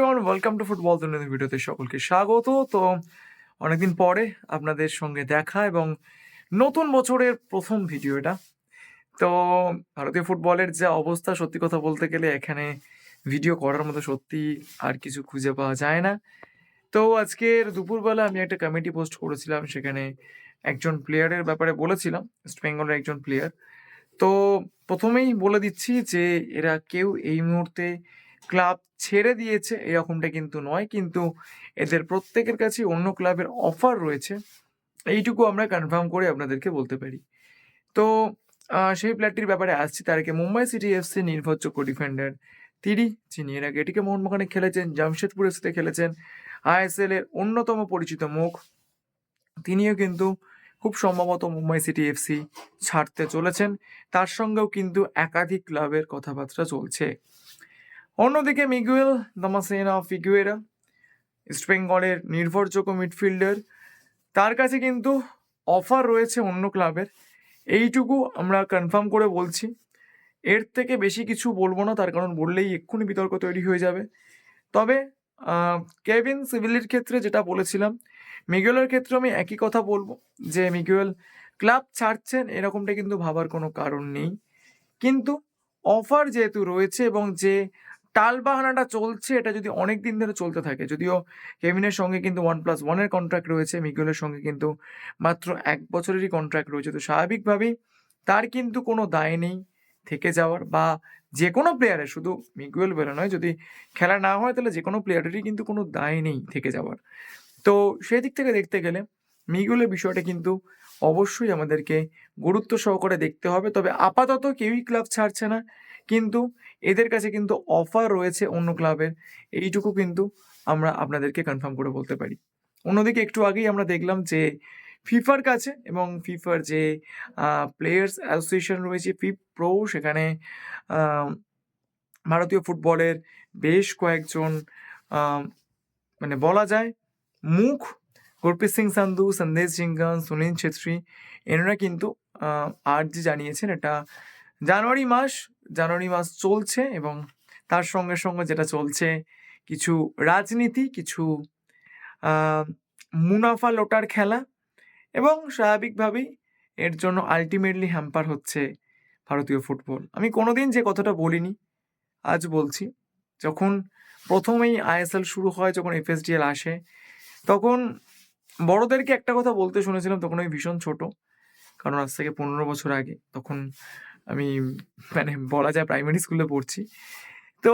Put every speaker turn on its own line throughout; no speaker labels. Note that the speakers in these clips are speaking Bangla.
এভরিওয়ান ওয়েলকাম টু ফুটবল দুনিয়া ভিডিওতে সকলকে স্বাগত। তো অনেকদিন পরে আপনাদের সঙ্গে দেখা এবং নতুন বছরের প্রথম ভিডিও এটা। তো ভারতীয় ফুটবলের যে অবস্থা, সত্যি কথা বলতে গেলে এখানে ভিডিও করার মতো সত্যি আর কিছু খুঁজে পাওয়া যায় না। তো আজকের দুপুরবেলা আমি একটা কমিটি পোস্ট করেছিলাম, সেখানে একজন প্লেয়ারের ব্যাপারে বলেছিলাম ওয়েস্ট বেঙ্গলের একজন প্লেয়ার তো প্রথমেই বলে দিচ্ছি যে এরা কেউ এই মুহূর্তে ক্লাব ছেড়ে দিয়েছে, এরকমটা কিন্তু নয়। কিন্তু এদের প্রত্যেকের কাছে অন্য ক্লাবের অফার রয়েছে। এইটুকু আমরা কনফার্ম করে আপনাদেরকে বলতে পারি। তো সেই প্লেয়ারটির ব্যাপারে আসছি। তার আগে মুম্বাই সিটি এফসি নির্ভরযোগ্য ডিফেন্ডার তিনি, যিনি এর আগে এটিকে মোহনবাগানে খেলেছেন জামশেদপুর এফসিতে খেলেছেন, আইএসএল এর অন্যতম পরিচিত মুখ। তিনিও কিন্তু খুব সম্ভবত মুম্বাই সিটি এফসি ছাড়তে চলেছেন। তার সঙ্গেও কিন্তু একাধিক ক্লাবের কথাবার্তা চলছে। অন্যদিকে মিগুয়েল, দামাসেনা, ফিগুয়েরা, ইস্ট বেঙ্গলের নির্ভরযোগ্য মিডফিল্ডার, তার কাছে কিন্তু অফার রয়েছে অন্য ক্লাবের। এইটুকু আমরা কনফার্ম করে বলছি। এর থেকে বেশি কিছু বলব না, তার কারণ বললেই এক্ষুনি বিতর্ক তৈরি হয়ে যাবে। তবে কেভিন সিভিলের ক্ষেত্রে যেটা বলেছিলাম, মিগুয়েলের ক্ষেত্রে আমি একই কথা বলব, যে মিগুয়েল ক্লাব ছাড়ছেন এরকমটা কিন্তু ভাবার কোনো কারণ নেই। কিন্তু অফার যেহেতু রয়েছে এবং যে টালবাহানাটা চলছে, এটা যদি অনেক দিন ধরে চলতে থাকে, যদিও কেভিনের সঙ্গে কিন্তু ওয়ান প্লাস ওয়ানের কন্ট্রাক্ট রয়েছে মিগুয়েলের সঙ্গে কিন্তু মাত্র এক বছরেরই কন্ট্রাক্ট রয়েছে, তো স্বাভাবিকভাবেই তার কিন্তু কোনো দায় নেই থেকে যাওয়ার বা যে কোনো প্লেয়ারের শুধু মিগুয়েল বলে নয়, যদি খেলা না হয় তাহলে যে কোনো প্লেয়ারেরই কিন্তু কোনো দায় নেই থেকে যাওয়ার। তো সেই দিক থেকে দেখতে গেলে মিগুয়েলের বিষয়টা কিন্তু অবশ্যই আমাদেরকে গুরুত্ব সহকারে দেখতে হবে। তবে আপাতত কেউই ক্লাব ছাড়ছে না। কিন্তু এদের কাছে কিন্তু অফার রয়েছে অন্য ক্লাবের। এইটুকু কিন্তু আমরা আপনাদেরকে কনফার্ম করে বলতে পারি। অন্যদিকে একটু আগেই আমরা দেখলাম যে ফিফার কাছে এবং ফিফার যে প্লেয়ার্স অ্যাসোসিয়েশন রয়েছে ফিফ প্রো সেখানে ভারতীয় ফুটবলের বেশ কয়েকজন মানে বলা যায় মুখ গুরপ্রীত সিং সান্ধু সন্দেশ সিংগান সুনীল ছেত্রী এনারা কিন্তু আহ, আর্জি জানিয়েছেন এটা জানুয়ারি মাস জানুয়ারি মাস চলছে এবং তার সঙ্গে সঙ্গে যেটা চলছে কিছু রাজনীতি কিছু মুনাফা লোটার খেলা এবং স্বাভাবিকভাবেই এর জন্য আলটিমেটলি হ্যাম্পার হচ্ছে ভারতীয় ফুটবল আমি কোনোদিন যে কথাটা বলিনি আজ বলছি। যখন প্রথমেই আইএসএল শুরু হয় যখন এফএসডিএল আসে তখন বড়দেরকে একটা কথা বলতে শুনেছিলাম, তখন আমি ভীষণ ছোট। কারণ আজ থেকে পনেরো বছর আগে তখন আমি মানে বলা যায় প্রাইমারি স্কুলে পড়ছি। তো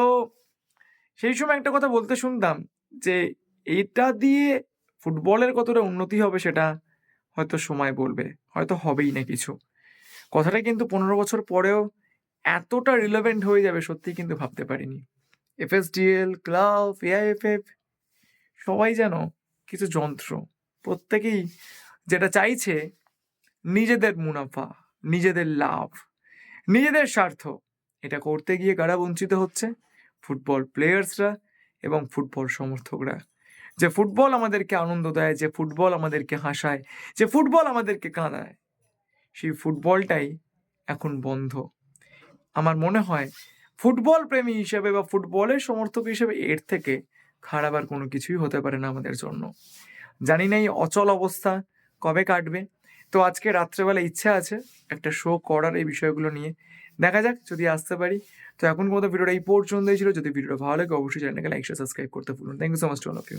সেই সময় একটা কথা বলতে শুনতাম যে, এটা দিয়ে ফুটবলের কতটা উন্নতি হবে সেটা হয়তো সময় বলবে, হয়তো হবেই না কিছু। কথাটা কিন্তু পনেরো বছর পরেও এতটা রিলেভেন্ট হয়ে যাবে সত্যি কিন্তু ভাবতে পারিনি। এফএসডিএল ক্লাব এআইএফএফ সবাই যেন কিছু যন্ত্র প্রত্যেকেই যেটা চাইছে, নিজেদের মুনাফা, নিজেদের লাভ, নিজেদের স্বার্থ, এটা করতে গিয়ে কারা বঞ্চিত হচ্ছে? ফুটবল প্লেয়ার্সরা এবং ফুটবল সমর্থকরা। যে ফুটবল আমাদেরকে আনন্দ দেয়, যে ফুটবল আমাদেরকে হাসায়, যে ফুটবল আমাদেরকে কাঁদায়, সেই ফুটবলটাই এখন বন্ধ। আমার মনে হয়, ফুটবল প্রেমী হিসেবে বা ফুটবলের সমর্থক হিসেবে এর থেকে খারাপ আর কোনো কিছুই হতে পারে না আমাদের জন্য। জানি না এই অচল অবস্থা কবে কাটবে। তো আজকে রাত্রেবেলা ইচ্ছা আছে একটা শো করার এই বিষয়গুলো নিয়ে। দেখা যাক, যদি আসতে পারি। তো এখন মতো ভিডিওটা এই পর্যন্তই ছিল। যদি ভিডিওটা ভালো লাগে, অবশ্যই চ্যানেলকে লাইক সাবস্ক্রাইব করতে ভুলুন thank you so much to all of you